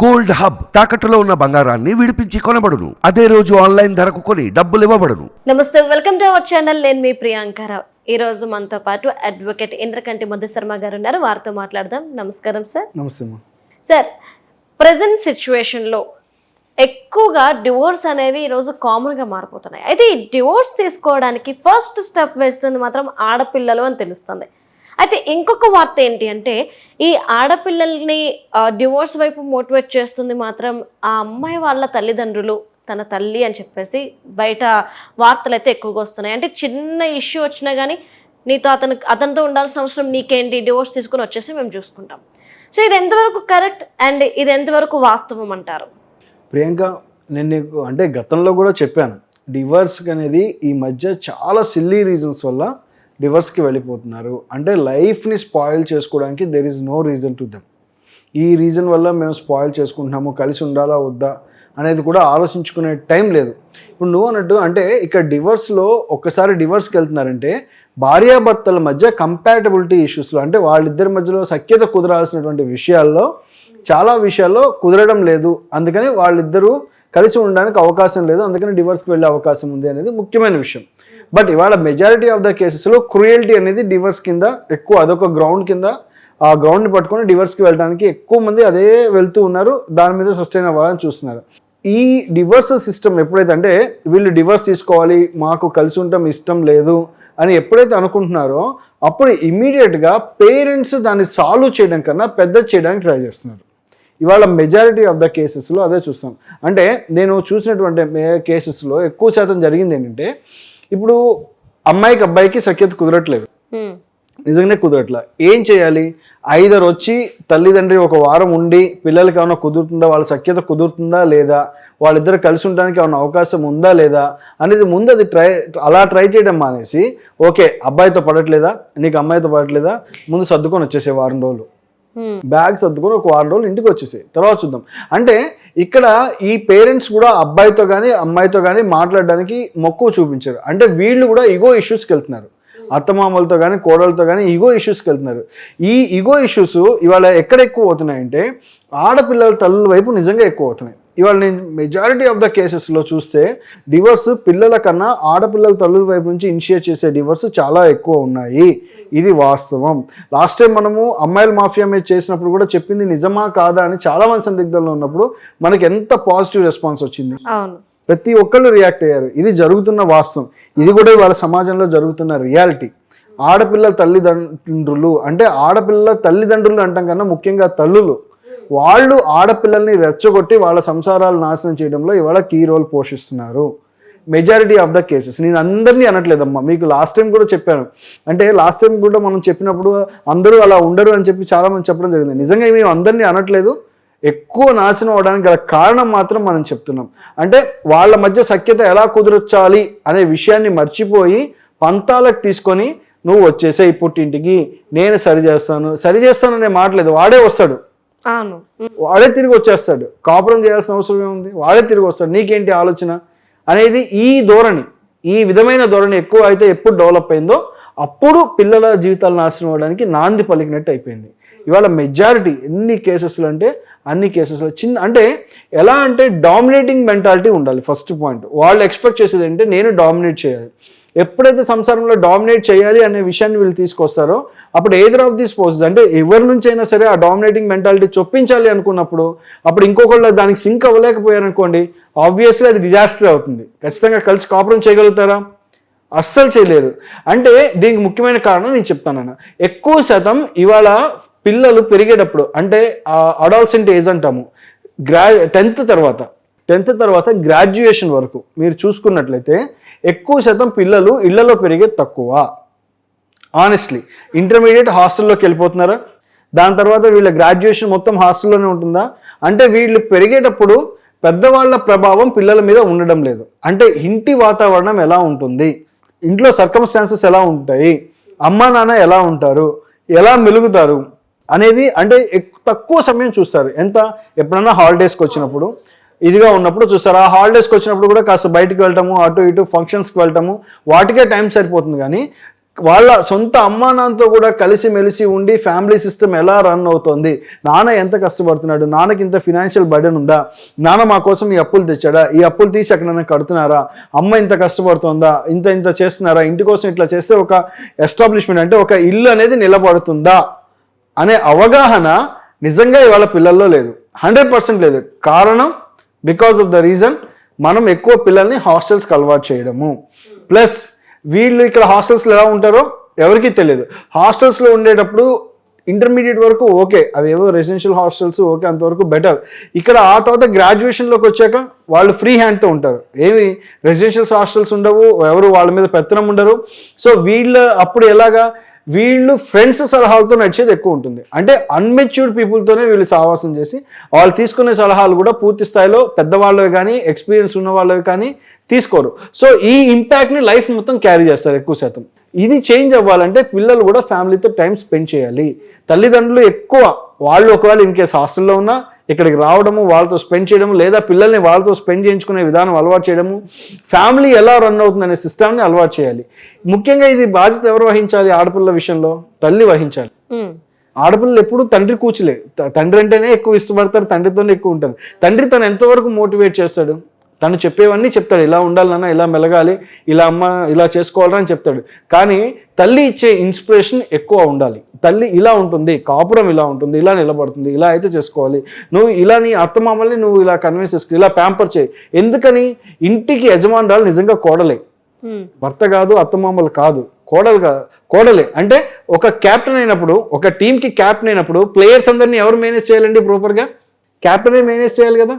Gold hub తాకట్టులో ఉన్న బంగారాన్ని విడిపించి కొనబడును. అదే రోజు ఆన్లైన్ ధరకు కొని డబ్బులు ఇవ్వబడును. నమస్తే వెల్కమ్ టు అవర్ ఛానల్. నేను మీ ప్రియాంకరావు ఈ రోజు మనతో పాటు అడ్వకేట్ ఇంద్రకంటి మధు శర్మ గారు ఉన్నారు. వారితో మాట్లాడదాం. నమస్కారం సార్. నమస్తే సార్ ప్రజెంట్ సిచ్యువేషన్లో ఎక్కువగా డివోర్స్ అనేవి ఈరోజు కామన్గా మారిపోతున్నాయి. అయితే ఈ డివోర్స్ తీసుకోవడానికి ఫస్ట్ స్టెప్ వేస్తుంది మాత్రం ఆడపిల్లలు అని తెలుస్తుంది. అయితే ఇంకొక వార్త ఏంటి అంటే ఈ ఆడపిల్లల్ని డివోర్స్ వైపు మోటివేట్ చేస్తుంది మాత్రం ఆ అమ్మాయి వాళ్ళ తల్లిదండ్రులు తన తల్లి అని చెప్పేసి బయట వార్తలు అయితే ఎక్కువగా వస్తున్నాయి. అంటే చిన్న ఇష్యూ వచ్చినా కానీ నీతో అతను అతనితో ఉండాల్సిన అవసరం నీకేంటి? డివోర్స్ తీసుకుని వచ్చేసి మేము చూసుకుంటాం. సో ఇది ఎంతవరకు కరెక్ట్ అండ్ ఇది ఎంతవరకు వాస్తవం అంటారు? ప్రియాంక నేను నీకు అంటే గతంలో కూడా చెప్పాను డివోర్స్ అనేది ఈ మధ్య చాలా సిల్లీ రీజన్స్ వల్ల డివర్స్కి వెళ్ళిపోతున్నారు. అంటే లైఫ్ని స్పాయిల్ చేసుకోవడానికి there is no reason to them ఈ రీజన్ వల్ల మేము స్పాయిల్ చేసుకుంటున్నాము కలిసి ఉండాలా వద్దా అనేది కూడా ఆలోచించుకునే టైం లేదు. ఇప్పుడు నువ్వు అన్నట్టు అంటే ఇక్కడ డివర్స్లో ఒక్కసారి డివర్స్కి వెళ్తున్నారంటే భార్యాభర్తల మధ్య కంపాటబిలిటీ ఇష్యూస్లో అంటే వాళ్ళిద్దరి మధ్యలో సఖ్యత కుదరాల్సినటువంటి విషయాల్లో చాలా విషయాల్లో కుదరడం లేదు. అందుకని వాళ్ళిద్దరూ కలిసి ఉండడానికి అవకాశం లేదు. అందుకని డివర్స్కి వెళ్ళే అవకాశం ఉంది అనేది ముఖ్యమైన విషయం. బట్ ఇవాళ మెజారిటీ ఆఫ్ ద కేసెస్లో క్రూయల్టీ అనేది డివర్స్ కింద ఎక్కువ అదొక గ్రౌండ్ కింద. ఆ గ్రౌండ్ని పట్టుకొని డివర్స్కి వెళ్ళడానికి ఎక్కువ మంది అదే వెళ్తూ ఉన్నారు. దాని మీద సస్టైన్ అవ్వాలని చూస్తున్నారు. ఈ డివర్స్ సిస్టమ్ ఎప్పుడైతే అంటే వీళ్ళు డివర్స్ తీసుకోవాలి మాకు కలిసి ఉండటం ఇష్టం లేదు అని ఎప్పుడైతే అనుకుంటున్నారో అప్పుడు ఇమీడియట్గా పేరెంట్స్ దాన్ని సాల్వ్ చేయడం కన్నా పెద్ద చేయడానికి ట్రై చేస్తున్నారు. ఇవాళ మెజారిటీ ఆఫ్ ద కేసెస్లో అదే చూస్తాం అంటే నేను చూసినటువంటి కేసెస్లో ఎక్కువ శాతం జరిగింది ఏంటంటే ఇప్పుడు అమ్మాయికి అబ్బాయికి సఖ్యత కుదరట్లేదు. నిజంగానే కుదరట్లా. ఏం చేయాలి? ఐదరు వచ్చి తల్లిదండ్రి ఒక వారం ఉండి పిల్లలకి ఏమైనా కుదురుతుందా? వాళ్ళ సఖ్యత కుదురుతుందా లేదా? వాళ్ళిద్దరు కలిసి ఉండడానికి ఏమైనా అవకాశం ఉందా లేదా? అనేది ముందు అది ట్రై అలా ట్రై చేయడం మానేసి ఓకే అబ్బాయితో పడట్లేదా? నీకు అమ్మాయితో పడట్లేదా? ముందు సర్దుకొని వచ్చేసే వారం రోజులు. బ్యాగ్ సర్దుకొని ఒక వారం రోజులు ఇంటికి వచ్చేసాయి. తర్వాత చూద్దాం. అంటే ఇక్కడ ఈ పేరెంట్స్ కూడా అబ్బాయితో కానీ అమ్మాయితో కానీ మాట్లాడడానికి మక్కువ చూపించారు. అంటే వీళ్ళు కూడా ఇగో ఇష్యూస్కి వెళ్తున్నారు. అత్తమామలతో కానీ కోడలతో కానీ ఇగో ఇష్యూస్కి వెళ్తున్నారు. ఈ ఇగో ఇష్యూస్ ఇవాళ ఎక్కడ ఎక్కువ అవుతున్నాయంటే ఆడపిల్లల తల్లుల వైపు నిజంగా ఎక్కువ అవుతున్నాయి. ఇవాళ నేను మెజారిటీ ఆఫ్ ద కేసెస్లో చూస్తే డివోర్స్ పిల్లల కన్నా ఆడపిల్లల తల్లుల వైపు నుంచి ఇనిషియేట్ చేసే డివోర్స్ చాలా ఎక్కువ ఉన్నాయి. ఇది వాస్తవం. లాస్ట్ టైం మనము అమ్మాయిల మాఫియా మీద చేసినప్పుడు కూడా చెప్పింది నిజమా కాదా అని చాలా మంది సందిగ్ధంలో ఉన్నప్పుడు మనకి ఎంత పాజిటివ్ రెస్పాన్స్ వచ్చింది? ప్రతి ఒక్కళ్ళు రియాక్ట్ అయ్యారు. ఇది జరుగుతున్న వాస్తవం. ఇది కూడా వాళ్ళ సమాజంలో జరుగుతున్న రియాలిటీ ఆడపిల్లల తల్లిదండ్రులు అంటే ఆడపిల్లల తల్లిదండ్రులు అంటాం కన్నా ముఖ్యంగా తల్లులు వాళ్ళు ఆడపిల్లల్ని రెచ్చగొట్టి వాళ్ళ సంసారాలు నాశనం చేయడంలో ఇవాళ కీ రోల్ పోషిస్తున్నారు. మెజారిటీ ఆఫ్ ద కేసెస్ నేను అందరినీ అనట్లేదమ్మా. మీకు లాస్ట్ టైం కూడా చెప్పాను. అంటే లాస్ట్ టైం కూడా మనం చెప్పినప్పుడు అందరూ అలా ఉండరు అని చెప్పి చాలా మంది చెప్పడం జరిగింది. నిజంగా మేము అందరినీ అనట్లేదు. ఎక్కువ నాశనం అవడానికి గల కారణం మాత్రం మనం చెప్తున్నాం. అంటే వాళ్ళ మధ్య సఖ్యత ఎలా కుదరచాలి అనే విషయాన్ని మర్చిపోయి పంతాలకు తీసుకొని నువ్వు వచ్చేసే పుట్టింటికి. నేను సరి చేస్తాను సరి చేస్తాను మాట లేదు వాడే వస్తాడు. అవును. వాడే తిరిగి వచ్చేస్తాడు. కాపురం చేయాల్సిన అవసరం ఏముంది? వాడే తిరిగి వస్తాడు. నీకేంటి ఆలోచన? అనేది ఈ ధోరణి ఈ విధమైన ధోరణి ఎక్కువ అయితే ఎప్పుడు డెవలప్ అయిందో అప్పుడు పిల్లల జీవితాలు నాశనం అవ్వడానికి నాంది పలికినట్టు అయిపోయింది. ఇవాళ మెజారిటీ ఎన్ని కేసెస్లు అంటే అన్ని కేసెస్లో చిన్న అంటే ఎలా అంటే డామినేటింగ్ మెంటాలిటీ ఉండాలి ఫస్ట్ పాయింట్ వాళ్ళు ఎక్స్పెక్ట్ చేసేది అంటే నేను డామినేట్ చేయాలి. ఎప్పుడైతే సంసారంలో డామినేట్ చేయాలి అనే విషయాన్ని వీళ్ళు తీసుకొస్తారో అప్పుడు ఏదర్ ఆఫ్ దీస్ పోజెస్ అంటే ఎవరి నుంచి అయినా సరే ఆ డామినేటింగ్ మెంటాలిటీ చొప్పించాలి అనుకున్నప్పుడు అప్పుడు ఇంకొకళ్ళు దానికి సింక్ అవ్వలేకపోయారనుకోండి ఆబ్వియస్లీ అది డిజాస్టర్ అవుతుంది. ఖచ్చితంగా కలిసి కాపురం చేయగలుగుతారా? అస్సలు చేయలేరు అంటే దీనికి ముఖ్యమైన కారణం నేను చెప్తానన్న ఎక్కువ శాతం ఇవాళ పిల్లలు పెరిగేటప్పుడు అంటే అడాల్సెంట్ ఏజ్ అంటాము గ్రా టెన్త్ తర్వాత టెన్త్ తర్వాత గ్రాడ్యుయేషన్ వరకు మీరు చూసుకున్నట్లయితే ఎక్కువ శాతం పిల్లలు ఇళ్ళలో పెరిగే తక్కువ. ఆనెస్ట్లీ ఇంటర్మీడియట్ హాస్టల్లోకి వెళ్ళిపోతున్నారా? దాని తర్వాత వీళ్ళ గ్రాడ్యుయేషన్ మొత్తం హాస్టల్లోనే ఉంటుందా? అంటే వీళ్ళు పెరిగేటప్పుడు పెద్దవాళ్ళ ప్రభావం పిల్లల మీద ఉండడం లేదు. అంటే ఇంటి వాతావరణం ఎలా ఉంటుంది? ఇంట్లో సర్కమ్స్టాన్సెస్ ఎలా ఉంటాయి? అమ్మా నాన్న ఎలా ఉంటారు? ఎలా మెలుగుతారు? అనేది అంటే ఎక్- తక్కువ సమయం చూస్తారు. ఎంత? ఎప్పుడన్నా హాలిడేస్కి వచ్చినప్పుడు. ఇదిగా ఉన్నప్పుడు చూస్తారు ఆ హాలిడేస్కి వచ్చినప్పుడు కూడా కాస్త బయటికి వెళ్ళటము అటు ఇటు ఫంక్షన్స్కి వెళ్ళటము వాటికే టైం సరిపోతుంది. కానీ వాళ్ళ సొంత అమ్మానాన్నతో కూడా కలిసి మెలిసి ఉండి ఫ్యామిలీ సిస్టమ్ ఎలా రన్ అవుతోంది? నాన్న ఎంత కష్టపడుతున్నాడు? నాన్నకి ఇంత ఫినాన్షియల్ బర్డెన్ ఉందా? నాన్న మా కోసం ఈ అప్పులు తెచ్చాడా? ఈ అప్పులు తీసి ఎక్కడైనా కడుతున్నారా? అమ్మ ఇంత కష్టపడుతుందా? ఇంత ఇంత చేస్తున్నారా? ఇంటి కోసం ఇట్లా చేస్తే ఒక ఎస్టాబ్లిష్మెంట్ అంటే ఒక ఇల్లు అనేది నిలబడుతుందా? అనే అవగాహన నిజంగా ఇవాళ పిల్లల్లో లేదు. హండ్రెడ్ పర్సెంట్ లేదు. కారణం బికాస్ ఆఫ్ ద రీజన్ మనం ఎక్కువ పిల్లల్ని హాస్టల్స్కి అలవాటు చేయడము. ప్లస్ వీళ్ళు ఇక్కడ హాస్టల్స్లో ఎలా ఉంటారో ఎవరికీ తెలియదు. హాస్టల్స్లో ఉండేటప్పుడు ఇంటర్మీడియట్ వరకు ఓకే అవి ఏవో రెసిడెన్షియల్ హాస్టల్స్ ఓకే అంతవరకు బెటర్ ఇక్కడ ఆ తర్వాత గ్రాడ్యుయేషన్లోకి వచ్చాక వాళ్ళు ఫ్రీ హ్యాండ్తో ఉంటారు. ఏమి? రెసిడెన్షియల్ హాస్టల్స్ ఉండవు ఎవరు వాళ్ళ మీద పెత్తనం ఉండరు. సో వీళ్ళ అప్పుడు ఎలాగా వీళ్ళు ఫ్రెండ్స్ సలహాలతో నడిచేది ఎక్కువ ఉంటుంది. అంటే అన్మెచ్యూర్డ్ పీపుల్తోనే వీళ్ళు సహవాసం చేసి వాళ్ళు తీసుకునే సలహాలు కూడా పూర్తి స్థాయిలో పెద్దవాళ్ళవి కానీ ఎక్స్పీరియన్స్ ఉన్న వాళ్ళవి కానీ తీసుకోరు. సో ఈ ఇంపాక్ట్ని లైఫ్ మొత్తం క్యారీ చేస్తారు ఎక్కువ శాతం. ఇది చేంజ్ అవ్వాలంటే పిల్లలు కూడా ఫ్యామిలీతో టైం స్పెండ్ చేయాలి. తల్లిదండ్రులు ఎక్కువ వాళ్ళు ఒకవేళ ఇన్ కేసు హాస్టల్లో ఉన్నా ఇక్కడికి రావడము వాళ్ళతో స్పెండ్ చేయడము లేదా పిల్లల్ని వాళ్ళతో స్పెండ్ చేయించుకునే విధానం అలవాటు చేయడము ఫ్యామిలీ ఎలా రన్ అవుతుంది అనే సిస్టమ్ని అలవాటు చేయాలి. ముఖ్యంగా ఇది బాధ్యత ఎవరు వహించాలి ఆడపిల్ల విషయంలో? తల్లి వహించాలి. ఆడపిల్లలు ఎప్పుడు తండ్రి కూర్చులే తండ్రి అంటేనే ఎక్కువ ఇష్టపడతారు తండ్రితోనే ఎక్కువ ఉంటారు. తండ్రి తను ఎంతవరకు మోటివేట్ చేస్తాడు? తను చెప్పేవన్నీ చెప్తాడు. ఇలా ఉండాలన్నా ఇలా మెలగాలి ఇలా అమ్మ ఇలా చేసుకోవాలని అని చెప్తాడు. కానీ తల్లి ఇచ్చే ఇన్స్పిరేషన్ ఎక్కువ ఉండాలి. తల్లి ఇలా ఉంటుంది కాపురం ఇలా ఉంటుంది ఇలా నిలబడుతుంది ఇలా అయితే చేసుకోవాలి. నువ్వు ఇలా నీ అత్తమామల్ని నువ్వు ఇలా కన్విన్స్ చేసుకో ఇలా ప్యాంపర్ చేయి. ఎందుకని? ఇంటికి యజమానురాలు నిజంగా కోడలే. భర్త కాదు అత్తమామలు కాదు. కోడలు కాదు కోడలే. అంటే ఒక క్యాప్టెన్ అయినప్పుడు ఒక టీంకి క్యాప్టెన్ అయినప్పుడు ప్లేయర్స్ అందరినీ ఎవరు మేనేజ్ చేయాలండి ప్రాపర్గా క్యాప్టెనే మేనేజ్ చేయాలి కదా?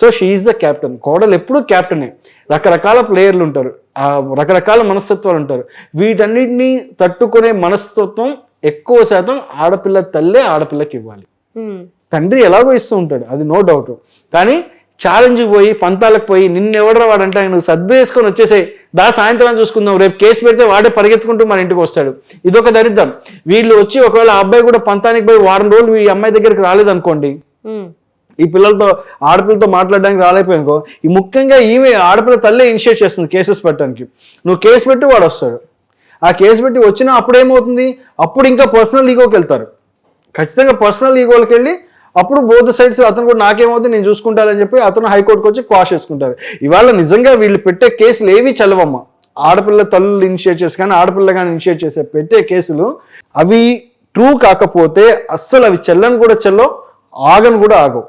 సో షీఈ్ ద క్యాప్టెన్ కోడలు ఎప్పుడూ క్యాప్టెనే రకరకాల ప్లేయర్లు ఉంటారు. ఆ రకరకాల మనస్తత్వాలు ఉంటారు. వీటన్నిటిని తట్టుకునే మనస్తత్వం ఎక్కువ శాతం ఆడపిల్ల తల్లే ఆడపిల్లకి ఇవ్వాలి. ఉమ్, తండ్రి ఎలాగో ఇస్తూ ఉంటాడు. అది నో డౌట్ కానీ ఛాలెంజ్ పోయి పంతాలకు పోయి నిన్ను ఎవడరా వాడంటే ఆయన సర్దు వేసుకొని వచ్చేసాయి దా సాయంత్రం చూసుకుందాం. రేపు కేసు పెడితే వాడే పరిగెత్తుకుంటూ మన ఇంటికి వస్తాడు. ఇదొక దరిద్రం. వీళ్ళు వచ్చి ఒకవేళ అబ్బాయి కూడా పంతానికి పోయి వారం రోజులు ఈ అమ్మాయి దగ్గరికి రాలేదనుకోండి. ఉమ్, ఈ పిల్లలతో ఆడపిల్లతో మాట్లాడడానికి రాలేకపోయానుకో ఈ ముఖ్యంగా ఈమె ఆడపిల్ల తల్లే ఇనిషియేట్ చేస్తుంది కేసెస్ పెట్టడానికి. నువ్వు కేసు పెట్టి వాడు వస్తాడు. ఆ కేసు పెట్టి వచ్చినా అప్పుడు ఏమవుతుంది అప్పుడు ఇంకా పర్సనల్ ఈగోకి వెళ్తారు. ఖచ్చితంగా పర్సనల్ ఈగోలకు వెళ్ళి అప్పుడు బోత్ సైడ్స్ అతను కూడా నాకేమవుతుంది? నేను చూసుకుంటానని చెప్పి అతను హైకోర్టుకి వచ్చి క్వాష్ చేసుకుంటారు. ఇవాళ నిజంగా వీళ్ళు పెట్టే కేసులు ఏవి చలవమ్మ. ఆడపిల్ల తల్లులు ఇనిషియేట్ చేసి కానీ ఆడపిల్ల కానీ ఇనిషియేట్ చేసే పెట్టే కేసులు అవి ట్రూ కాకపోతే అస్సలు అవి చెల్లని కూడా చెల్లో ఆగను కూడా ఆగవు.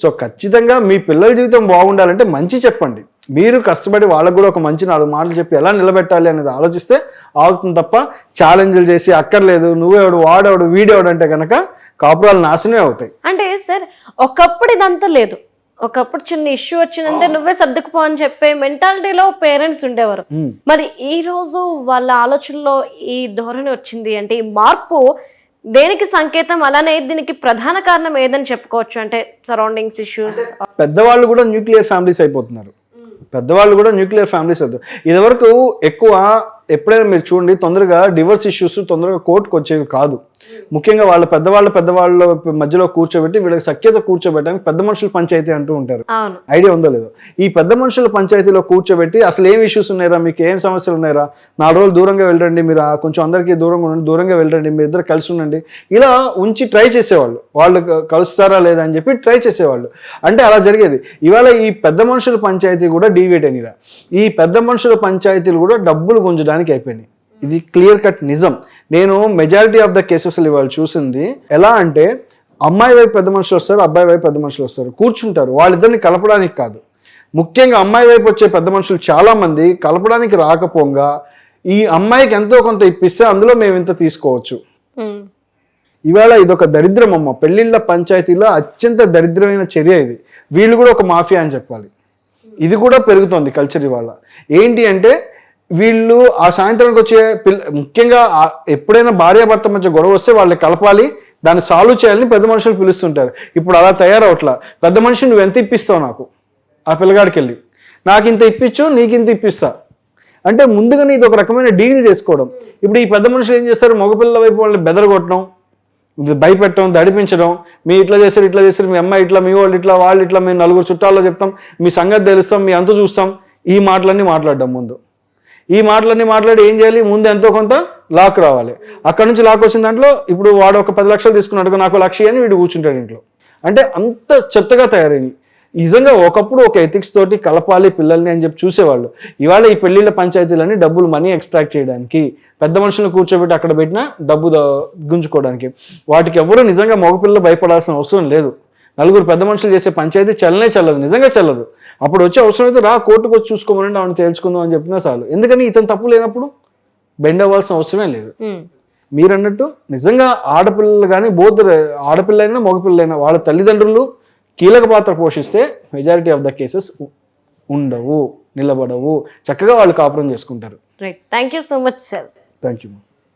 సో ఖచ్చితంగా మీ పిల్లల జీవితం బాగుండాలంటే మంచి చెప్పండి. మీరు కష్టపడి వాళ్ళకు కూడా ఒక మంచి నాలుగు మాటలు చెప్పి ఎలా నిలబెట్టాలి అనేది ఆలోచిస్తే ఆగుతుంది తప్ప ఛాలెంజ్లు చేసి అక్కర్లేదు నువ్వెవడు వాడేవాడు వీడేవాడు అంటే కనుక కాపురాలు నాశనమే అవుతాయి. అంటే సార్ ఒకప్పుడు ఇదంతా లేదు. ఒకప్పుడు చిన్న ఇష్యూ వచ్చిందంటే నువ్వే సర్దుకుపో అని చెప్పే మెంటాలిటీలో పేరెంట్స్ ఉండేవారు. మరి ఈ రోజు వాళ్ళ ఆలోచనలో ఈ ధోరణి వచ్చింది అంటే ఈ మార్పు దేనికి సంకేతం? అలానే దీనికి ప్రధాన కారణం ఏదని చెప్పుకోవచ్చు. అంటే సరౌండింగ్స్ ఇష్యూస్ పెద్దవాళ్ళు కూడా న్యూక్లియర్ ఫ్యామిలీస్ అయిపోతున్నారు. పెద్దవాళ్ళు కూడా న్యూక్లియర్ ఫ్యామిలీస్ అవుతారు. ఇదివరకు ఎక్కువ ఎప్పుడైనా మీరు చూడండి తొందరగా డివోర్స్ ఇష్యూస్ తొందరగా కోర్టుకు వచ్చేవి కాదు. ముఖ్యంగా వాళ్ళ పెద్దవాళ్ళ పెద్దవాళ్ళ మధ్యలో కూర్చోబెట్టి వీళ్ళకి సఖ్యత కూర్చోబెట్టడానికి పెద్ద మనుషుల పంచాయతీ అంటూ ఉంటారు. ఐడియా ఉందో లేదో? ఈ పెద్ద మనుషుల పంచాయతీలో కూర్చోబెట్టి అసలు ఏం ఇష్యూస్ ఉన్నాయరా? మీకు ఏం సమస్యలు ఉన్నాయరా? నాలుగు రోజులు దూరంగా వెళ్ళండి మీరు కొంచెం అందరికీ దూరంగా ఉండండి దూరంగా వెళ్ళండి మీరు ఇద్దరు కలిసి ఉండండి. ఇలా ఉంచి ట్రై చేసేవాళ్ళు. వాళ్ళు కలుస్తారా లేదా అని చెప్పి ట్రై చేసేవాళ్ళు. అంటే అలా జరిగేది. ఇవాళ ఈ పెద్ద మనుషుల పంచాయతీ కూడా డీవేట్ అయినరా ఈ పెద్ద మనుషుల పంచాయతీలు కూడా డబ్బులు గుంజడానికి అయిపోయినాయి. ఇది క్లియర్ కట్ నిజం. నేను మెజారిటీ ఆఫ్ ద కేసెస్ ఇవాళ చూసింది. ఎలా అంటే అమ్మాయి వైపు పెద్ద మనుషులు వస్తారు అబ్బాయి వైపు పెద్ద మనుషులు వస్తారు. కూర్చుంటారు. వాళ్ళిద్దరిని కలపడానికి కాదు. ముఖ్యంగా అమ్మాయి వైపు వచ్చే పెద్ద మనుషులు చాలా మంది కలపడానికి రాకపోగా ఈ అమ్మాయికి ఎంతో కొంత ఇప్పిస్తే అందులో మేము ఇంత తీసుకోవచ్చు. ఇవాళ ఇదొక దరిద్రం అమ్మ పెళ్ళిళ్ళ పంచాయతీలో అత్యంత దరిద్రమైన చర్య ఇది. వీళ్ళు కూడా ఒక మాఫియా అని చెప్పాలి. ఇది కూడా పెరుగుతోంది కల్చర్ ఇవాళ. ఏంటి అంటే వీళ్ళు ఆ సాయంత్రానికి వచ్చే పిల్ల ముఖ్యంగా ఎప్పుడైనా భార్యాభర్త మధ్య గొడవ వస్తే వాళ్ళని కలపాలి దాన్ని సాల్వ్ చేయాలని పెద్ద మనుషులు పిలుస్తుంటారు. ఇప్పుడు అలా తయారవట్లా. పెద్ద మనిషి నువ్వు ఎంత ఇప్పిస్తావు నాకు? ఆ పిల్లగాడికి వెళ్ళి నాకు ఇంత ఇప్పించు నీకు ఇంత ఇప్పిస్తా. అంటే ముందుగానే ఇది ఒక రకమైన డీల్ చేసుకోవడం. ఇప్పుడు ఈ పెద్ద మనుషులు ఏం చేస్తారు? మగపిల్లల వైపు వాళ్ళని బెదరగొట్టడం భయపెట్టడం దడిపించడం. మీ ఇట్లా చేశారు ఇట్లా చేశారు మీ అమ్మాయి ఇట్లా మీ వాళ్ళు ఇట్లా వాళ్ళు ఇట్లా మేము నలుగురు చుట్టాల్లో చెప్తాం మీ సంగతి తెలుస్తాం మీ అంత చూస్తాం. ఈ మాటలన్నీ మాట్లాడడం ముందు. ఈ మాటలన్నీ మాట్లాడి ఏం చేయాలి? ముందు ఎంతో కొంత లాక్ రావాలి. అక్కడ నుంచి లాక్ వచ్చిన దాంట్లో ఇప్పుడు వాడు ఒక పది లక్షలు తీసుకున్నాడు నాకు లక్ష అని వీడు కూర్చుంటాడు ఇంట్లో. అంటే అంత చెత్తగా తయారైంది నిజంగా ఒకప్పుడు ఒక ఎథిక్స్ తోటి కలపాలి పిల్లల్ని అని చెప్పి చూసేవాళ్ళు. ఇవాళ ఈ పెళ్ళిళ్ళ పంచాయతీలన్నీ డబ్బులు మనీ ఎక్స్ట్రాక్ట్ చేయడానికి పెద్ద మనుషులను కూర్చోబెట్టి అక్కడ పెట్టినా డబ్బు ద- గుంజుకోవడానికి. వాటికి ఎవరు నిజంగా మగపిల్లలు భయపడాల్సిన అవసరం లేదు. నలుగురు పెద్ద మనుషులు చేసే పంచాయతీ చల్లనే చల్లదు నిజంగా చల్లదు. అప్పుడు వచ్చే అవసరం అయితే రా కోర్టుకు వచ్చి చూసుకోమని ఆవిడ తేల్చుకుందాం అని చెప్పినా చాలు. ఎందుకని ఇతను తప్పు లేనప్పుడు బెండ్ అవ్వాల్సిన అవసరమే లేదు. మీరు అన్నట్టు నిజంగా ఆడపిల్లలు కానీ బోధ ఆడపిల్లైనా మగపిల్లైనా వాళ్ళ తల్లిదండ్రులు కీలక పాత్ర పోషిస్తే మెజారిటీ ఆఫ్ ద కేసెస్ ఉండవు నిలబడవు. చక్కగా వాళ్ళు కాపురం చేసుకుంటారు. Right thank you so much sir thank you